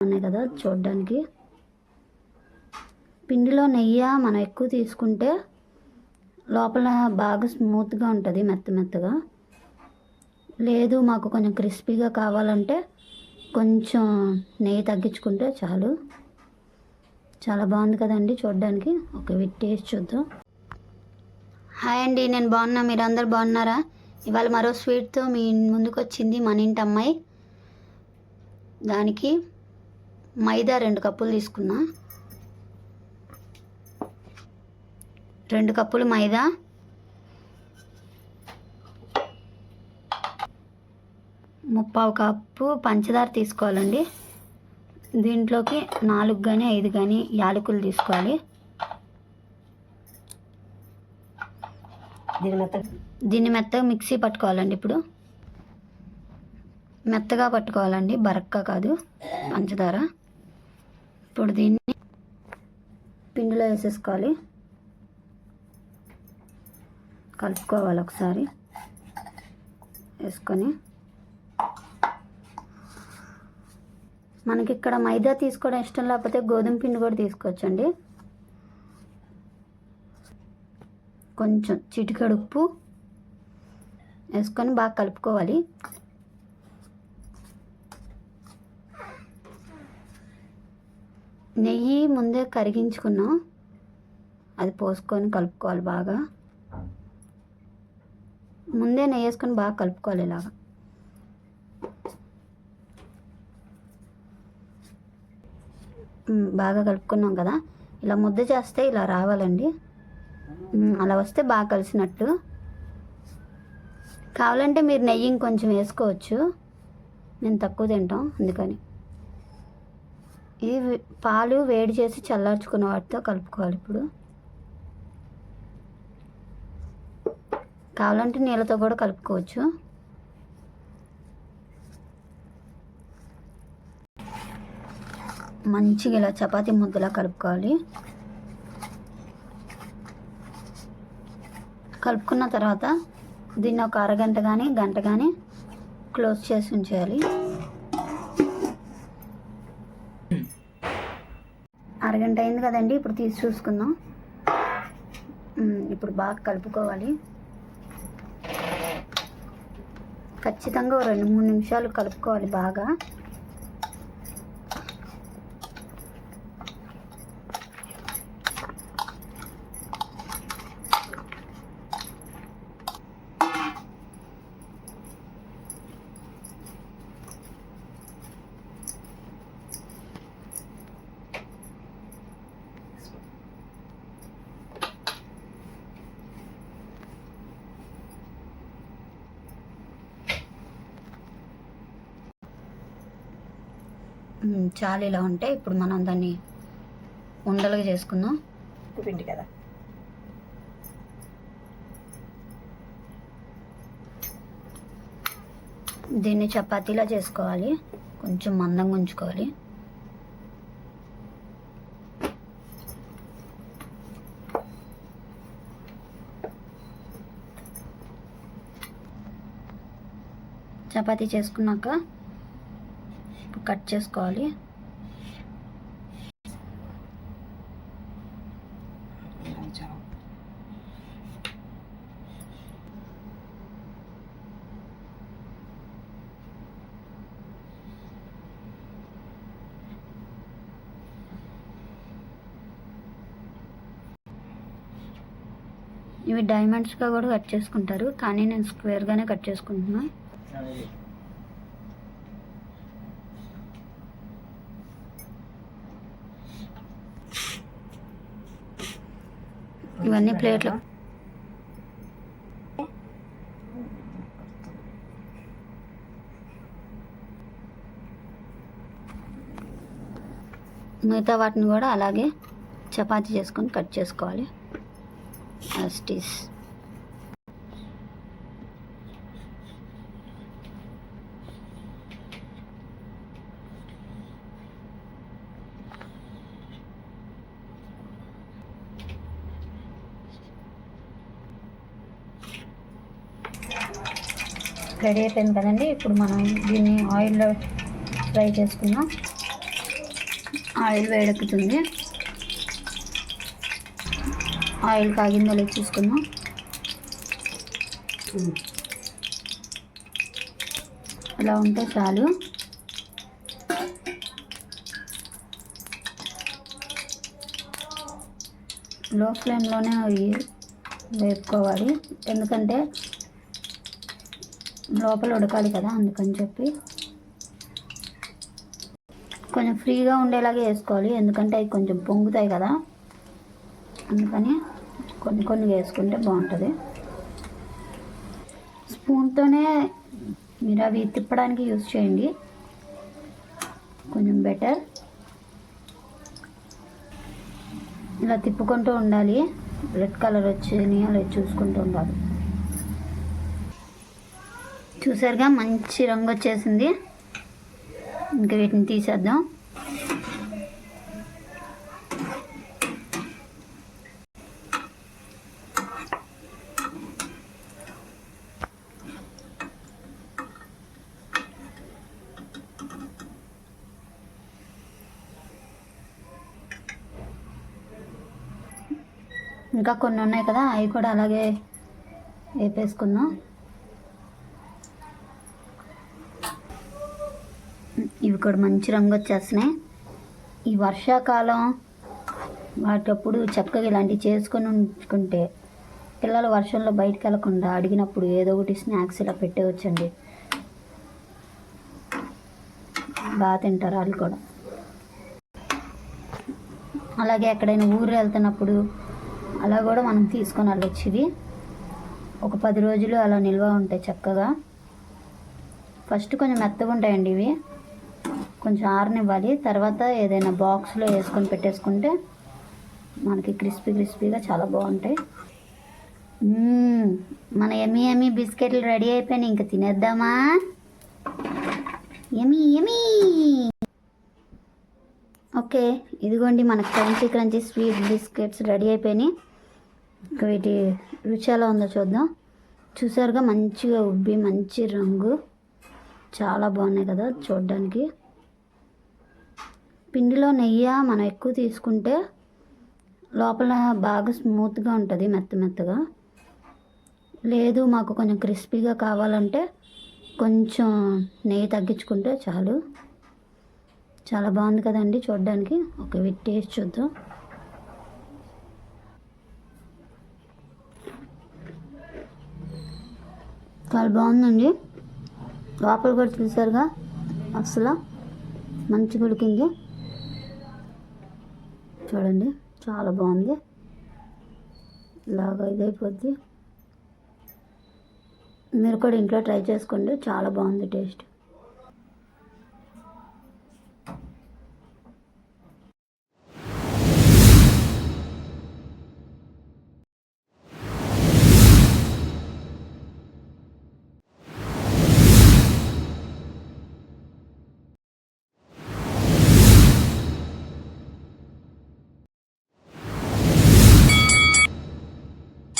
ఉన్నాయి కదా చూడడానికి. పిండిలో నెయ్యి మనం ఎక్కువ తీసుకుంటే లోపల బాగా స్మూత్గా ఉంటుంది మెత్త మెత్తగా. లేదు మాకు కొంచెం క్రిస్పీగా కావాలంటే కొంచెం నెయ్యి తగ్గించుకుంటే చాలు. చాలా బాగుంది కదండి చూడడానికి. ఒక విట్ టేస్ట్ చూద్దాం. హాయ్ అండి నేను బాగున్నా మీరు అందరు బాగున్నారా? ఇవాళ మరో స్వీట్తో మీ ముందుకు వచ్చింది మన ఇంటి అమ్మాయి. దానికి మైదా రెండు కప్పులు తీసుకున్నా. రెండు కప్పులు మైదా. ముప్పావు కప్పు పంచదార తీసుకోవాలండి. దీంట్లోకి నాలుగు కానీ ఐదు కానీ యాలకులు తీసుకోవాలి. దీని మెత్త దీన్ని మెత్తగా మిక్సీ పట్టుకోవాలండి ఇప్పుడు. మెత్తగా పట్టుకోవాలండి బరక్క కాదు పంచదార. ఇప్పుడు దీన్ని పిండిలో వేసేసుకోవాలి. కలుపుకోవాలి ఒకసారి. వేసుకొని మనకి ఇక్కడ మైదా తీసుకోవడం ఇష్టం లేకపోతే గోధుమ పిండి కూడా తీసుకోవచ్చండి. కొంచెం చిటికెడు ఉప్పు వేసుకొని బాగా కలుపుకోవాలి. నెయ్యి ముందే కరిగించుకున్నాం. అది పోసుకొని కలుపుకోవాలి బాగా. ముందే నెయ్యి వేసుకొని బాగా కలుపుకోవాలి ఇలాగా. బాగా కలుపుకున్నాం కదా. ఇలా ముద్ద చేస్తే ఇలా రావాలండి. అలా వస్తే బాగా కలిసినట్టు. కావాలంటే మీరు నెయ్యి ఇంకొంచెం వేసుకోవచ్చు. నేను తక్కువ తింటాం అందుకని. ఇది పాలు వేడి చేసి చల్లార్చుకున్న వాటితో కలుపుకోవాలి ఇప్పుడు. కావాలంటే నీళ్ళతో కూడా కలుపుకోవచ్చు. మంచిగా ఇలా చపాతి ముద్దలా కలుపుకోవాలి. కలుపుకున్న తర్వాత దీన్ని ఒక అరగంట కానీ గంట కానీ క్లోజ్ చేసి ఉంచేయాలి. అరగంట అయింది కదండి ఇప్పుడు తీసి చూసుకుందాం. ఇప్పుడు బాగా కలుపుకోవాలి. ఖచ్చితంగా రెండు మూడు నిమిషాలు కలుపుకోవాలి బాగా. చాలు ఇలా ఉంటే ఇప్పుడు మనం దాన్ని ఉండలుగా చేసుకుందాం. పిండి కదా. దీన్ని చపాతీలా చేసుకోవాలి. కొంచెం మందంగా ఉంచుకోవాలి. చపాతీ చేసుకున్నాక కట్ చేసుకోవాలి. ఇవి డైమండ్స్గా కూడా కట్ చేసుకుంటారు. కానీ నేను స్క్వేర్గానే కట్ చేసుకుంటున్నాను ఇవన్నీ ప్లేట్లు. మిగతా వాటిని కూడా అలాగే చపాతీ చేసుకొని కట్ చేసుకోవాలి. యాస్టీస్ రెడీ అయిపోయింది కదండి? ఇప్పుడు మనం దీన్ని ఆయిల్లో ఫ్రై చేసుకుందాం. ఆయిల్ వేడెక్కుతుంది. ఆయిల్ కాగిందో లేదు చూసుకుందాం. ఇలా ఉంటే చాలు. లో ఫ్లేమ్లోనే అవి వేపుకోవాలి. ఎందుకంటే లోపల ఉడకాలి కదా అందుకని చెప్పి కొంచెం ఫ్రీగా ఉండేలాగే వేసుకోవాలి. ఎందుకంటే అవి కొంచెం పొంగుతాయి కదా అందుకని కొన్ని కొన్ని వేసుకుంటే బాగుంటుంది. స్పూన్తోనే మీరు అవి తిప్పడానికి యూజ్ చేయండి. కొంచెం బెటర్. ఇలా తిప్పుకుంటూ ఉండాలి. రెడ్ కలర్ వచ్చింది అలా చూసుకుంటూ ఉండాలి. చూసారుగా మంచి రంగు వచ్చేసింది. ఇంకా వీటిని తీసేద్దాం. ఇంకా కొన్ని ఉన్నాయి కదా అవి కూడా అలాగే వేపేసుకుందాం. ఇవి కూడా మంచి రంగు వచ్చేస్తున్నాయి. ఈ వర్షాకాలం వాటప్పుడు చక్కగా ఇలాంటివి చేసుకొని ఉంచుకుంటే పిల్లలు వర్షంలో బయటకు వెళ్ళకుండా అడిగినప్పుడు ఏదో ఒకటి స్నాక్స్ ఇలా పెట్టేవచ్చండి బాగా తింటారు వాళ్ళు కూడా. అలాగే ఎక్కడైనా ఊరు వెళ్తున్నప్పుడు అలా కూడా మనం తీసుకొని వెళ్ళొచ్చు ఇవి. ఒక పది రోజులు అలా నిల్వ ఉంటాయి చక్కగా. ఫస్ట్ కొంచెం మెత్తగా ఉంటాయండి ఇవి. కొంచెం ఆరనివ్వాలి. తర్వాత ఏదైనా బాక్స్లో వేసుకొని పెట్టేసుకుంటే మనకి క్రిస్పీ క్రిస్పీగా చాలా బాగుంటాయి. మన ఎమి ఎమి బిస్కెట్లు రెడీ అయిపోయినాయి. ఇంకా తినేద్దామా? ఎమి ఎమి! ఓకే ఇదిగోండి మన crunchy crunchy sweet biscuits ready అయిపోయినాయి. ఇంకా వీటి రుచి ఎలా ఉందో చూద్దాం. చూసారుగా మంచిగా ఉబ్బి మంచి రంగు. చాలా బాగున్నాయి కదా చూడడానికి. పిండిలో నెయ్యి మనం ఎక్కువ తీసుకుంటే లోపల బాగా స్మూత్గా ఉంటుంది మెత్త మెత్తగా. లేదు మాకు కొంచెం క్రిస్పీగా కావాలంటే కొంచెం నెయ్యి తగ్గించుకుంటే చాలు. చాలా బాగుంది కదండి చూడడానికి. ఒక విట్ టేస్ట్ చూద్దాం. చాలా బాగుందండి. లోపల కూడా చూసారుగా? అసలు మంచి ఉడికింది. చూడండి. చాలా బాగుంది. ఇలాగా ఇదైపోద్ది. మీరు కూడా ఇంట్లో ట్రై చేసుకోండి. చాలా బాగుంది టేస్ట్.